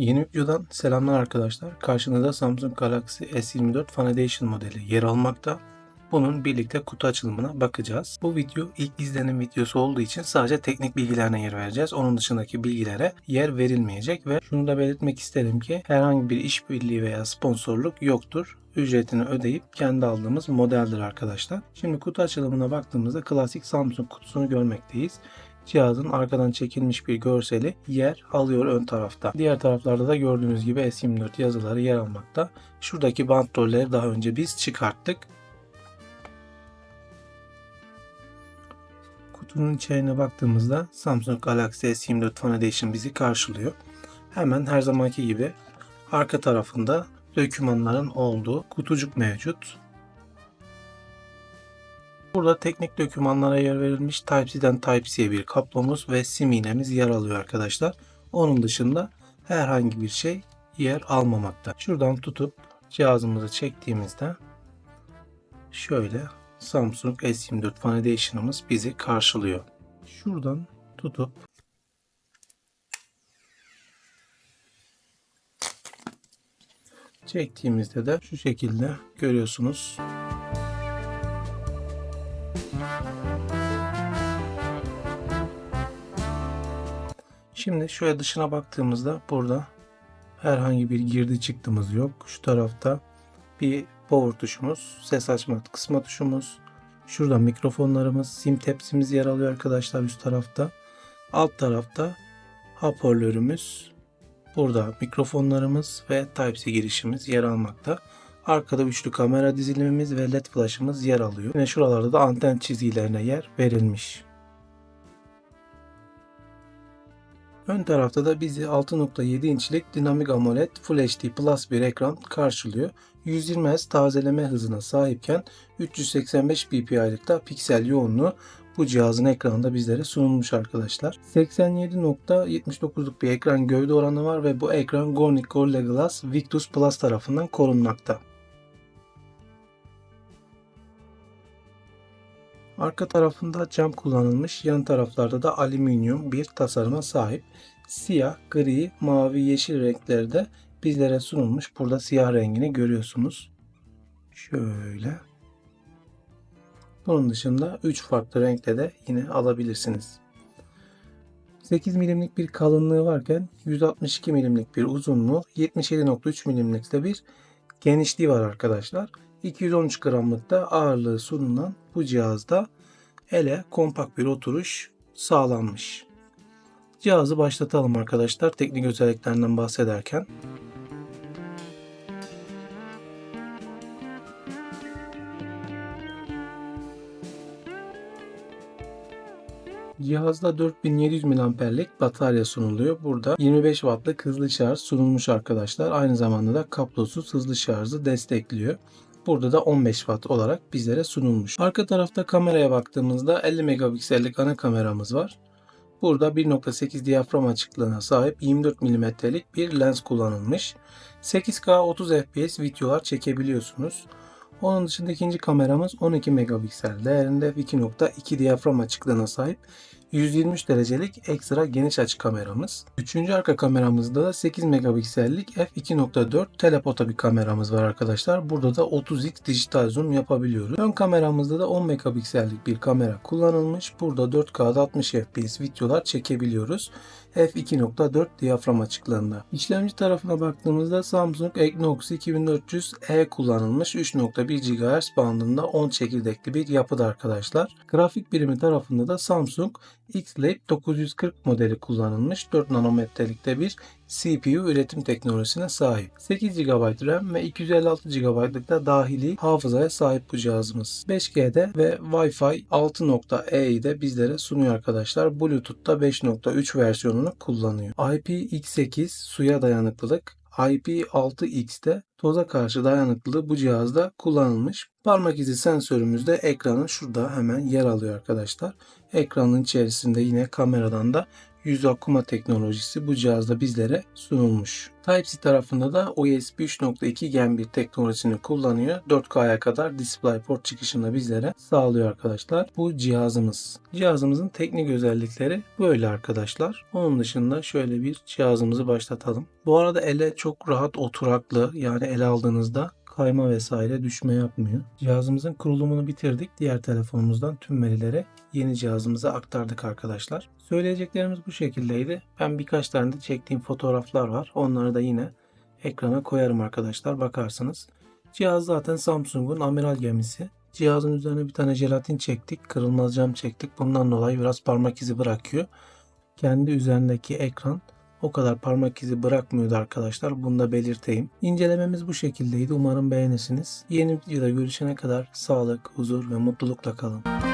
Yeni videodan selamlar arkadaşlar. Karşınızda Samsung Galaxy S24 Fan Edition modeli yer almakta. Bunun birlikte kutu açılımına bakacağız. Bu video ilk izlenim videosu olduğu için sadece teknik bilgilerine yer vereceğiz. Onun dışındaki bilgilere yer verilmeyecek ve şunu da belirtmek isterim ki herhangi bir işbirliği veya sponsorluk yoktur. Ücretini ödeyip kendi aldığımız modeldir arkadaşlar. Şimdi kutu açılımına baktığımızda klasik Samsung kutusunu görmekteyiz. Cihazın arkadan çekilmiş bir görseli yer alıyor ön tarafta. Diğer taraflarda da gördüğünüz gibi S24 yazıları yer almakta. Şuradaki bandrolleri daha önce biz çıkarttık. Kutunun içeriğine baktığımızda Samsung Galaxy S24 Fan Edition bizi karşılıyor. Hemen her zamanki gibi arka tarafında dokümanların olduğu kutucuk mevcut. Burada teknik dokümanlara yer verilmiş Type-C'den Type-C'ye bir kablomuz ve sim iğnemiz yer alıyor arkadaşlar. Onun dışında herhangi bir şey yer almamakta. Şuradan tutup cihazımızı çektiğimizde şöyle Samsung S24 Fan bizi karşılıyor. Şuradan tutup çektiğimizde de şu şekilde görüyorsunuz. Şimdi şöyle dışına baktığımızda burada herhangi bir girdi çıktığımız yok. Şu tarafta bir power tuşumuz, ses açma kısma tuşumuz. Şurada mikrofonlarımız, sim tepsimiz yer alıyor arkadaşlar üst tarafta. Alt tarafta hoparlörümüz, burada mikrofonlarımız ve Type-C girişimiz yer almakta. Arkada üçlü kamera dizilimimiz ve led flash'ımız yer alıyor. Yine şuralarda da anten çizgilerine yer verilmiş. Ön tarafta da bizi 6.7 inçlik dinamik AMOLED Full HD Plus bir ekran karşılıyor. 120 Hz tazeleme hızına sahipken 385 ppi'lık da piksel yoğunluğu bu cihazın ekranında bizlere sunulmuş arkadaşlar. 87.79'luk bir ekran gövde oranı var ve bu ekran Gornick Gorilla Glass Victus Plus tarafından korunmakta. Arka tarafında cam kullanılmış, yan taraflarda da alüminyum bir tasarıma sahip. Siyah, gri, mavi, yeşil renklerde bizlere sunulmuş. Burada siyah rengini görüyorsunuz. Şöyle. Bunun dışında 3 farklı renkte de yine alabilirsiniz. 8 milimlik bir kalınlığı varken 162 milimlik bir uzunluğu, 77.3 milimlik de bir genişliği var arkadaşlar. 213 gramlık da ağırlığı sunulan bu cihazda ele kompakt bir oturuş sağlanmış. Cihazı başlatalım arkadaşlar teknik özelliklerinden bahsederken. Cihazda 4700 mAh'lik batarya sunuluyor. Burada 25 Watt'lık hızlı şarj sunulmuş arkadaşlar. Aynı zamanda da kablosuz hızlı şarjı destekliyor. Burada da 15 Watt olarak bizlere sunulmuş. Arka tarafta kameraya baktığımızda 50 megapiksellik ana kameramız var. Burada 1.8 diyafram açıklığına sahip 24 mm'lik bir lens kullanılmış. 8K 30 fps videolar çekebiliyorsunuz. Onun dışında ikinci kameramız 12 megapiksel değerinde 2.2 diyafram açıklığına sahip 123 derecelik ekstra geniş açı kameramız. Üçüncü arka kameramızda da 8 megapiksellik f2.4 telefoto bir kameramız var arkadaşlar. Burada da 30x dijital zoom yapabiliyoruz. Ön kameramızda da 10 megapiksellik bir kamera kullanılmış. Burada 4K'da 60 fps videolar çekebiliyoruz. f2.4 diyafram açıklığında. İşlemci tarafına baktığımızda Samsung Exynos 2400E kullanılmış 3.1 GHz bandında 10 çekirdekli bir yapıda arkadaşlar. Grafik birimi tarafında da Samsung X-Lab 940 modeli kullanılmış 4 nanometrelikte bir CPU üretim teknolojisine sahip. 8 GB RAM ve 256 GB'lık da dahili hafızaya sahip bu cihazımız. 5G'de ve Wi-Fi 6.e'yi bizlere sunuyor arkadaşlar. Bluetooth'ta 5.3 versiyonunu kullanıyor. IPX8 suya dayanıklılık, IP6X'te toza karşı dayanıklılığı bu cihazda kullanılmış. Parmak izi sensörümüz de ekranın şurada hemen yer alıyor arkadaşlar. Ekranın içerisinde yine kameradan da yüz akuma teknolojisi bu cihazda bizlere sunulmuş. Type-C tarafında da USB 3.2 Gen 1 teknolojisini kullanıyor. 4K'ya kadar DisplayPort çıkışını bizlere sağlıyor arkadaşlar. Bu cihazımız. Cihazımızın teknik özellikleri böyle arkadaşlar. Onun dışında şöyle bir cihazımızı başlatalım. Bu arada ele çok rahat oturaklı yani ele aldığınızda kayma vesaire düşme yapmıyor. Cihazımızın kurulumunu bitirdik. Diğer telefonumuzdan tüm verileri yeni cihazımıza aktardık arkadaşlar. Söyleyeceklerimiz bu şekildeydi. Ben birkaç tane de çektiğim fotoğraflar var. Onları da yine ekrana koyarım arkadaşlar bakarsınız. Cihaz zaten Samsung'un amiral gemisi. Cihazın üzerine bir tane jelatin çektik. Kırılmaz cam çektik. Bundan dolayı biraz parmak izi bırakıyor. Kendi üzerindeki ekran o kadar parmak izi bırakmıyordu arkadaşlar. Bunu da belirteyim. İncelememiz bu şekildeydi. Umarım beğenirsiniz. Yeni videoda görüşene kadar sağlık, huzur ve mutlulukla kalın.